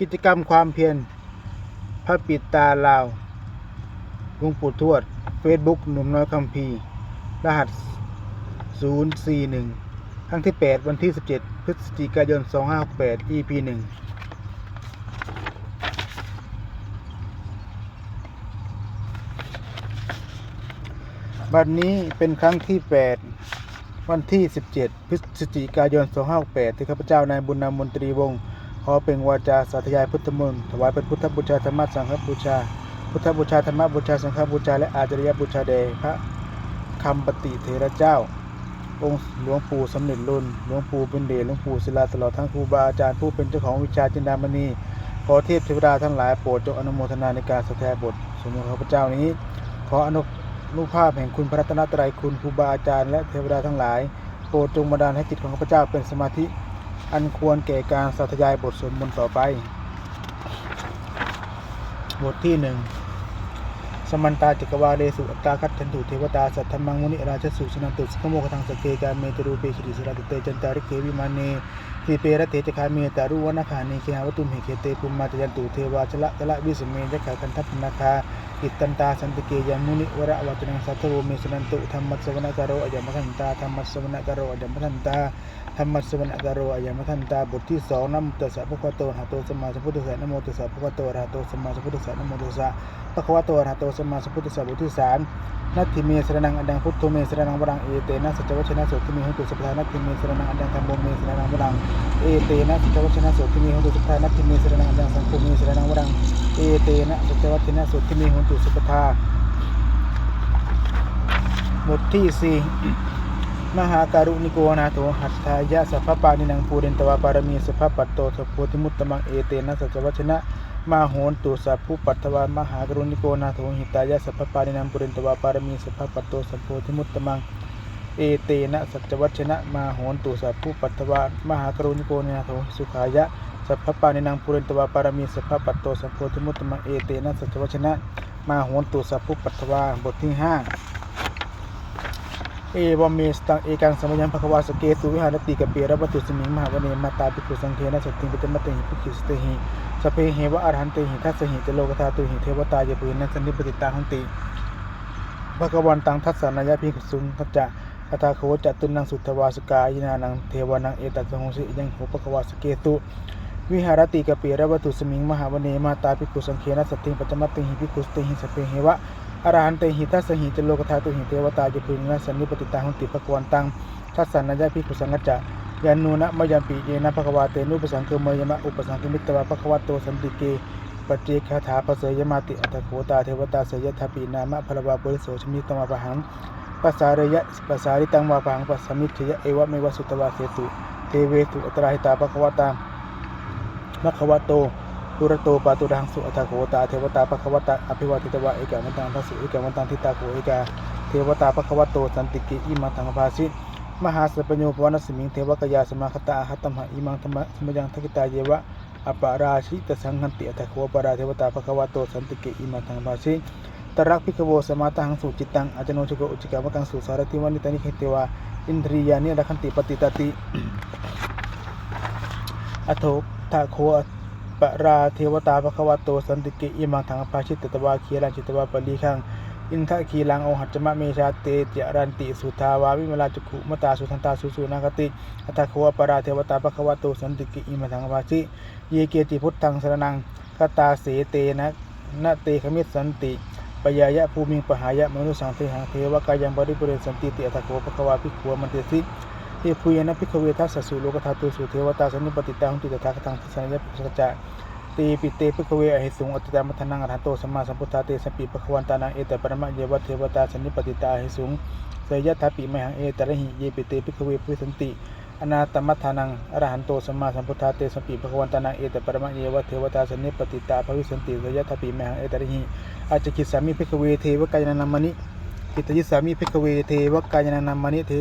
กิจกรรมความเพียรพระปิตาลาวหลวงปู่ทวดเฟซบุ๊กหนุ่มน้อยคัมภีรหัส 041 ครั้งที่ 8 วันที่ 17 พฤศจิกายน 2568 EP 1บัดนี้เป็นครั้งที่ 8 วันที่ 17 พฤศจิกายน 2568 ที่ข้าพเจ้านายบุญนามนตรีวงศ์ ขอเป็นวาจาสาธยายพุทธมนต์ถวายเป็นพุทธบูชาธรรมสังฆบูชา พุทธบูชาธรรมบูชาสังฆบูชาและอาจริยบูชาแด่พระคำปฏิเทระเจ้า องค์หลวงปู่สำเร็จลุนหลวงปู่เป็นเดชหลวงปู่ศิลาตลอดทั้งครูบาอาจารย์ผู้เป็นเจ้าของวิชาจินดามณีขอเทพเทวดาทั้งหลายโปรดจงอนุโมทนาในการสาธยายบทสมเด็จข้าพเจ้านี้ ขออนุรูปภาพแห่งคุณพระรัตนตรัยคุณครูบาอาจารย์และเทวดาทั้งหลายโปรดจงบันดาลให้จิตของข้าพเจ้าเป็นสมาธิ อันควรแก่การสาธยายบทสวดมนต์ต่อไป บทที่หนึ่ง สมันตาจักรวาเลสุอัตตาคัตฉันตุเทวตาสัทธมังมุนิราชสุชนันตุสขโมกทังสเกกาเมตรูเปขิริสราตุเตจันตาริเควิมานีทีเปรเตจคาเมตารุวนาคานีเคหาวตุมเหเคเตปุมมาตยันตุเทวาชละกละวิสเมจักขาคันทัพนาคาอิตันตาสันติเกยามุนิวระวัจนังสัทโรเมสนันตุธรรมัสวนากโรอายมทันตาธรรมัสวนากโรอายมทันตาธรรมสวรรกโรอายมทันตาบทที่สองนะโมตัสสะภะคะวะโตหะโตสมมาสัมพุทธัสสะนโมตัสสะภะคะวะโตระหะโตสมมาสัมพุทธัสสะนโมตัสสะภะคะวะโตระหะโตสมมาสัมพุทธัสสะบทที่สามนัตถิเมสรนังอันดังพุทโธเมสรนังวรังเอเตนะสัจวัชนะโสติเมหุตุสัพพานัตถิเมสรนังอันดังธรรมโมเมสรนังวรังเอเตนะสัจวัชนะโสติเมหุตุสัพพานัตถิเมสรนังอันดังสังโฆเมสรนังวรังเอเตนะสัจวัชนะโสติเมหุตุสัพพาบทที่สี่มหาการุณิโกนาโถหัตถายะสัพพปานินังปูเรนตวาปารมีสัพพปัตโตสัพโพธิมุตตมังเอเตนะสัจวัชนะ มาโหนตุสัพพุปัตถวามหากรุณิโกนาโถหิตายะสัพพปานินังปุเรนตวาปารมีสัพพปัตโตสัพโพธิมุตตมัง เอเตนะสัจวัชนะมาโหนตุสัพพุปัตถวามหากรุณิโกนาโถสุขายะสัพพปานินังปุเรนตวาปารมีสัพพปัตโตสัพโพธิมุตตมังเอเตนะสัจวัชนะมาโหนตุสัพพุปัตถวาบทที่ห้า เอวเมสตังเอกังสมยัมภควาสเกตุวิหารติกเปียระวัตุสมิงมหาวเนมาตาปิกุสังเคนะสติปิตมะเตหิปิกิสเตหิสเพเหวะอรหันเตหิทัสหิจโลกธาตุหิเทวตายปุยนัสนิปติตาหันติภควันตังทัสสานายะพิกษุงทัจจะอัตาโคจตุนังสุทธวาสกายนานังเทวานังเอตัสหงสิยังโหภควาสเกตุวิหารติกเปียระวัตุสมิงมหาวเนมาตาปิกุสังเคนะสติปัจจมะเตหิปิกุสเตหิสเพเหวะ อรหันเตหิทัสหิจโลกธาตุหิเทวตาจะพึงนะสันนิปติตาหุติภควันตังทัสสันนายะพิขุสังกัจจะยานูนะมยัมปีเยนะภควาเตนุปสังเกเมยมะอุปสังคมิตวะภควาโตสันติเกปัจเจคาถาปเสยมาติอัตโคตาเทวตาเสยทัพปีนามะพลวาปุริโสชมิตมะปะหังปัสสารยะปัสาริตังวาปังปัสสมิทยะเอวะเมวะสุตวาเสตุเทเวตุอัตราหิตาภควตาภควาโต ปุระโตปาตุรังสุอัตถโขตาเทวตาปะควตาอภิวาทิตวะเอกามันตังทัสสุเอกามันตังทิตาโขเอกาเทวตาปะควโตสันติกิอิมังตังภาสิมหาสัพพโญปวนัสมิงเทวกยาสมาคตาหัตมหะอิมังธรรมะสมยังทกิตาเยวะอปาราชิตสังหันติอัตถโขปราเทวตาปะควโตสันติกิอิมังตังภาสิตรักพิกโวสมาตังสุจิตังอาจโนชโกอุจิกามกังสุสารติวานิตานิเขเตวะอินทรียานิรักขันติปฏิตติ อโถาโค ปราเทวตาภควโตสันติกิอิมังถังภาชิตตวาคีรังจิตวาปลีขังอินทะคีลังโอหัจมะเมชาเตจรันติสุทาวาวิมลาจุขุมตาสุทันตาสุสุนากติอัตควปราเทวตาภควโตสันติกิอิมังถังภาชิเยเกติพุทธังสรนังกตาเสเตนะนะเตขมิตสันติปยายะภูมิงปหายะมนุสังเทหังเทวกายังบริปุเรนสันติติอัตโควภควาภิกขวมันเตสิ เอพุยนะพิกเวทัสสุโลกธาตุสุเทวตาสันนิปติตาหุติตถาคตังทิสัญญาปุสกจะตีปิเตพิกเวอหิสุงอติตามัทนังอรหันโตสัมมาสัมพุทธาเตสปิปะควันตานังเอตปรมะเยวะเทวตาสันนิปติตาอหิสุงเสยยะทัปปิมหังเอตระหิเยปิเตพิกเวพุสันติอนาตมัทานังอรหันโตสัมมาสัมพุทธาเตสปิปะควันตานังเอตปรมะเยวะเทวตาสันนิปติตาภวิสันติเสยยะทัปปิมหังเอตระหิอาจกิสามิพิกเวเทวกายนามณิกิตยิสามิพิกเวเทวกายนามณิเท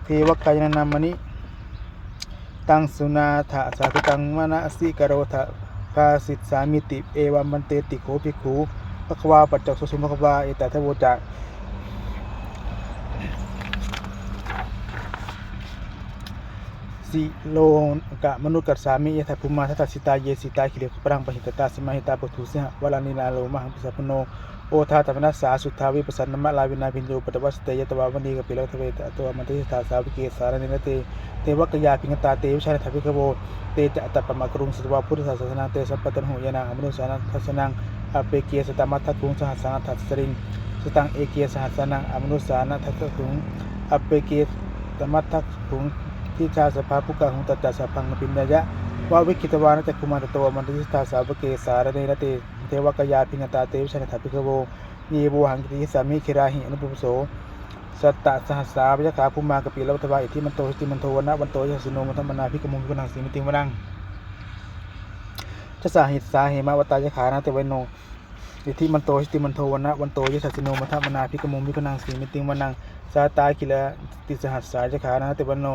เท วกายนามณิตังสุนาถาสาธุตังมนะสิกโรธาภาสิตสามิติ เอวัมมันเตติโคภิกขุภควาปัจจกสุสุภควาเอตทโวจาสสิโลกะมนุษย์กัสามิยะทัพพุมาทัตตสิตาเยสิตาคิเลขปรังปหิตตาสมาหิตาปทุสิหะวลานินาโลมหังปิสัพโน โอทาตมนัสสาสุทธาวิปัสสนมะลาวินาพินโยปตวัสเตยตวาวณีกปิโลทเวตตัวมันติสาสาวิเกสารนินเตเทวกยาพิงตาเตวิชาทัพพิกโวเตจะตัปปมะกรุงสตวาพุทธศาสนาเตสัพพตันหุยนาอมนุสานัทัสนังอเปเกียสตมัตถคุงสหัสสังทัสสริงสตังเอเกียสหัสนังอมนุสานัทัสคุงอเปเกียตมัตถคุงที่ชาสภาพุกะหุงตัจจสพังปิญญะ ว่าวิคิตวานจักคุมารโตมันติสตาสาวเกสารเนรเตเทวกยาพิงตาเตวิชนะถาพิกโวเยบูหังกิติสามิคิราหิอนุปุโสสัตตะสหัสสาพยขาภูมากปิลวัตวาอิทิมันโตหิติมันโทวนะวันโตยสิโนมัทมนาพิกมุงพิกนังสีมิติวนังจะสาหิตสาเหมาวตายขานาเตวโนอิทิมันโตหิติมันโทวนะวันโตยสิโนมัทมนาพิกมุงพิกนังสีมิติวนัง สาตากิละติสหัสสายจขานาเตเวโน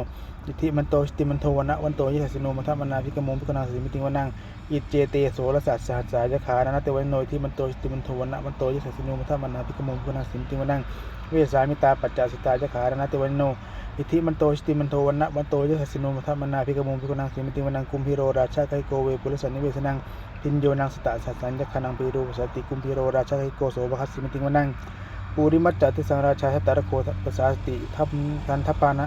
อิทิมันโตติมันโทวนะวันโตยิสสิโนมัทมนาพิกมงพิกนาสิมิติวนังอิเจเตโสรสัสสหัสสายจขานาเตวันโนที่มันโตติมันโทวนะวันโตยิสสิโนมัทมนาพิกมงพิกนาสิมิติวนังเวสามิตาปัจจาสิตาจขานาเตวันโนอิทิมันโตสติมันโทวันะวันโตยิสสิโนมัทมนาพิกมงพิกนาสิมิติวนังกุมพิโรราชาไคโกเวปุริสันนิเวสนังตินโยนังสตะสัสสัญญคันังปีรูปสติกุมพิโรราชาไคโกโสภคัสสิมิติวนัง ปูริมัจจติสังราชาหตารโคปัสาสติทัพทันทปานะ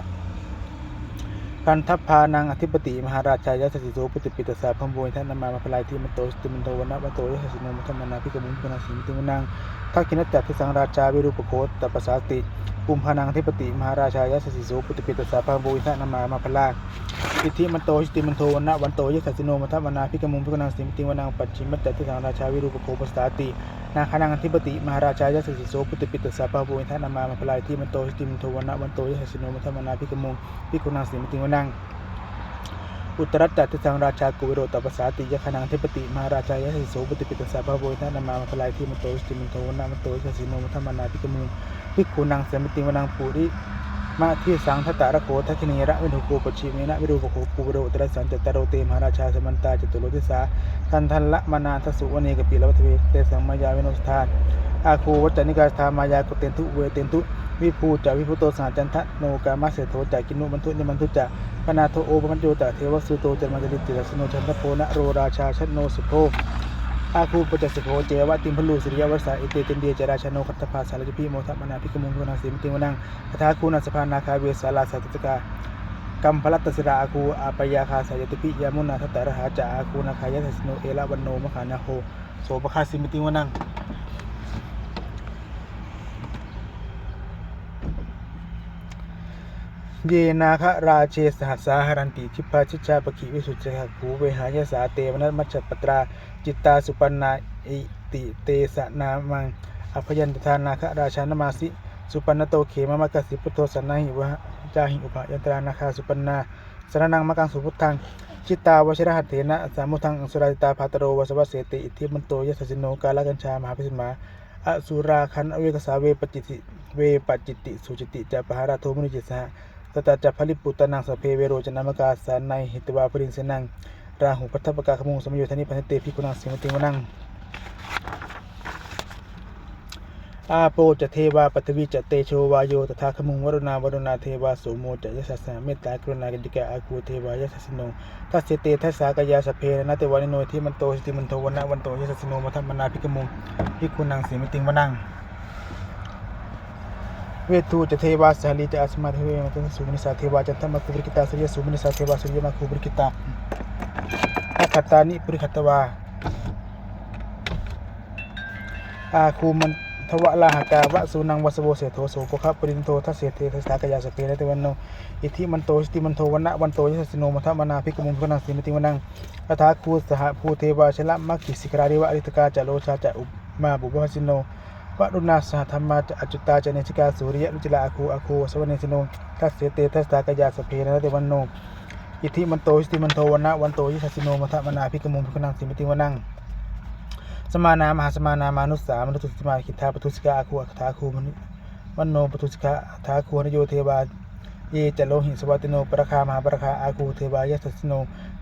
กันทัพพานังอธิปติมหาราชายะสสิโสปุติปิตสาพัมโวยท่านนำมามาพลายที่มันโตสติมันโตวนะวันโตยะสสิโนมัทมนาพิกมุงพิกนาสิมติมนังทักขินัจัตทิสังราชาวิรูปโคตตปัสสาติปุมพานังอธิปติมหาราชายะสสิโสปุติปิตสาพัมโวยท่านนำมามาพลายอิทธิมันโตสติมันโทวนะวันโตยะสสิโนมัทมนาพิกมุงพิกนาสิมติมนังปัจฉิมจัตทิสังราชาวิรูปโคปัสสาติ นาคานังอธิปติมหาราชายสิสิโสปุตติปิตสาปาบุญท่านนามามาพลายที่มันโตสติมโทวนะวันโตยะสิโนมัทมนาพิกมงพิกุณังสิมติวนังอุตรัตตทิสังราชากุวิโรตปัสสาติยะคานังอธิปติมหาราชายสิสิโสปุตติปิตสาปาบุญท่านนามามาพลายที่มันโตสติมโทวนะวันโตยะสิโนมัทมนาพิกมุงพิกุณังสิมติวนังปุริ มาที่สังทตะระโคทัคเนระวินุโกปชิเมนะวิรูปโคกุวิโรตระสันจตโรเตมหาราชาสมันตาจตุโรติสาทันทันละมานาทสุวเนกปีละวัตเวเตสังมายาวิโนสธานอาคูวัจนิกาธามายากเตนทุเวเตนทุวิภูจาวิพุโตสหจันทะโนกามาเสโทจากินุมันทุนิมันทุจะพนาโทโอปมันโยตะเทวสุโตจันมันจริติรสโนชันทโพนะโรราชาชโนสุโพ อาคูปจัสโพเจวะติมพลูสิริยวัสสะเอเตเตนเดียจราชโนคัตภาสารจพิโมทัมนาพิกมุงกุณาสิมติวนังคาถาคูนัสพานาคาเวสาลาสัตตกากัมพลัตตสราอาคูอาปยาคาสายติปิยามุนาทัตตะระหาจาอาคูนาคายะทัสโนเอละวันโนมขานาโคโสปคาสิมติวนังเยนาคะราเชสหัสสาหรันติทิพาชิชาปกิวิสุจจะคูเวหายสาเตวนัสมัจจปตรา จิตตาสุปันนาอิติเตสนามังอภยันตทานาคราชานามาสิ สุปันนโตเขมมะกสิพุทโธสันนาหิวะจาหิอุปยันตรานาคาสุปันนาสรนังมะกังสุพุทธังจิตตาวชิรหัตเถนะสามุทังสุราติตาภาตโรวสวะเสติอิทธิมันโตยสสิโนกาลกัญชามหาพิสมาอสุราคันอเวกสาเวปจิติเวปจิติสุจิติจะปหาราโทมุนิจิสหตตาจะผลิปุตตนังสเพเวโรจนามกาสานในหิตวาปรินเสนัง ราหุปัทถปกาขมุงสมโยธนิพันเตพิกุณังสิมติวนังอาโปจะเทวาปฐวีจะเตโชวาโยตถาคมุงวรุณาวรุณาเทวาโสโมจะยสัสสะเมตตากรุณากิจิกาอากูเทวายสัสโนทัสเสตทัสสากยาสเพนะเตวานิโนที่มันโตสติมันโทวันนะวันโตยสัสโนมัทมนาพิกมุงพิกุนังสีมิติงวนังเวทูจะเทวาสาลีจะอาสมาเทเวมัตนสุมินิสาเทวาจันทมคุบริกิตาสุริยสุมินิสาเทวาสุริยมาคุบริกิตา อาคตานิปริคตวา อาคูมันทวะลาหากาวะสุนังวสโวเสโทโสภคะปรินโททัสเสเททัสสากยาสเพนะเตวันโนอิทิมันโตสติมันโทวันนะวันโตยสัสสิโนมัทมนาภิกขมุงพิกนังสิมิติวนังคาถาคูสหภูเทวาชละมัคคิสิกราดิวะอริตกาจะโลชาจะอุมาบุพพสิโนวรุณาสหธรรมาจะอจุตตาจะเนชิกาสุริยะลุจลาอาคูอาคูสวเนสิโนทัสเสเตทัสสากยาสเพนะเตวันโน อิทธิมันโตสติมันโทวันนะวันโตยสัสสิโนมัทมนาภิกมุงพิกนังสิมิติวนังสมานามหาสมานามานุสสามนุสตุสมาคิทาปทุสกาอาคูอัคถาคูมนุวันโนปทุสกาอัคถาคูนโยเทวาเยจโลหิสวัติโนปราคามหาปราคาอาคูเทวายสัสสิโน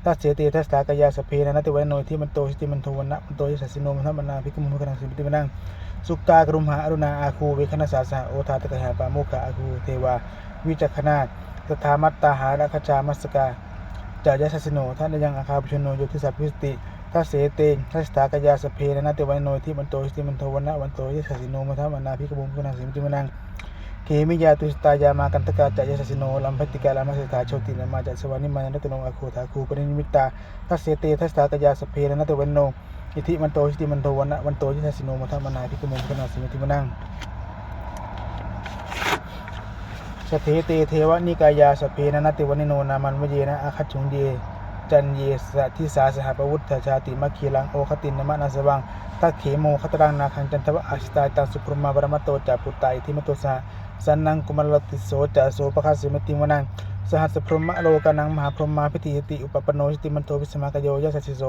ทัสเสเตทัสสากายาสเพนะนัตติวันโนที่มันโตสติมันโทวันนะมันโตยสัสสิโนมัทมนาภิกขุมุขนังสิมิติมนังสุกากรุมหาอรุณาอาคูเวคณสาสะโอทาตกหาปาโมกะอาคูเทวาวิจักขนาตถามัตตาหาราคจามัสกา จายาสัสสิโนท่านยังอาคาปชโนโยทิสัพพิสติทัสเสเตทัสตากยาสเพนะนาเตวันโนที่มันโตสิมันโทวันะวันโตยสัสสิโนมัทวนาภิกขุมุนังสิมติมนังเกมิยาตุสตายามากันตกาจายาสัสสิโนลัมพัตติกาลามาสตาโชตินามาจัสวานิมานัตโนอาโคทาคูปนิมิตตาทัสเสเตทัสตากยาสเพนะนาเตวันโนอิทิมันโตสิมันโทวันะวันโตยสัสสิโนมัทวนาภิกขุมุนังสิมติมนัง สถิติเทวนิกายาสเพนนติวนิโนนามันวเยนะอาคัจุงเยจันเยสะทิสาสหปวุฒชาติมัคคีลังโอคตินนมะนาสวังตักเขโมคตรังนาคังจันทวะอาชิตายตังสุปรมาบรมโตจาปุตตาอิทิมโตสหสันนังกุมารติโสจาโสปะคัสสิมติวนัง สหัสพรหมโลกานังมหาพรหมาพิติติอุปปโนสติมันโทวิสมากโยยะสัสสิโส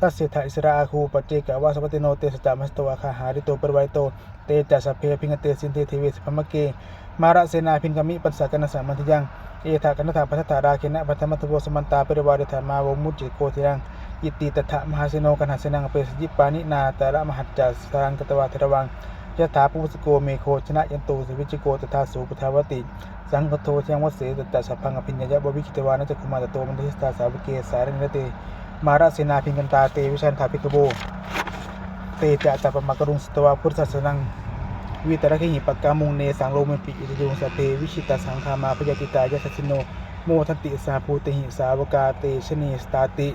ตัสเสถอิสราอาคูปเจกะวาสปติโนเตสจามัสโตอาคาหาริโตปรไวโตเตจัสสพเพพิงเตสินเตเทเวสพมเกมาระเสนาพินกามิปัสสะกันสามัติยังเอธากันธาปัสสะราเคนะปัตมะทโวสมันตาปริวาริธรรมาวมุจิโกทิยังอิติตถะมหาเสโนกันหาเสนังเปสยิปานินาตระมหัจจัสสังกตวาเทระวัง ยะถาปุสโกเมโคชนะยันตูสวิจิโกตถาสูปทาวติ สังกโทเทียงวเสตตะสัพพังอภิญญะบวิคิตวานะจักขุมาตโตมันทิสตาสาวเกสารนิเต มาระเสนาพินกันตาเตวิชันถาภิกโบ เตจะจัปมะกรุงสตวาพุทธศาสนังวิตรคิหิปกกามุงเนสังโลมปิอิติดุงสเพวิชิตาสังคามาพยาติตายะทัสิโนโมทันติสาภูติหิสาวกาเตชเนสตาติ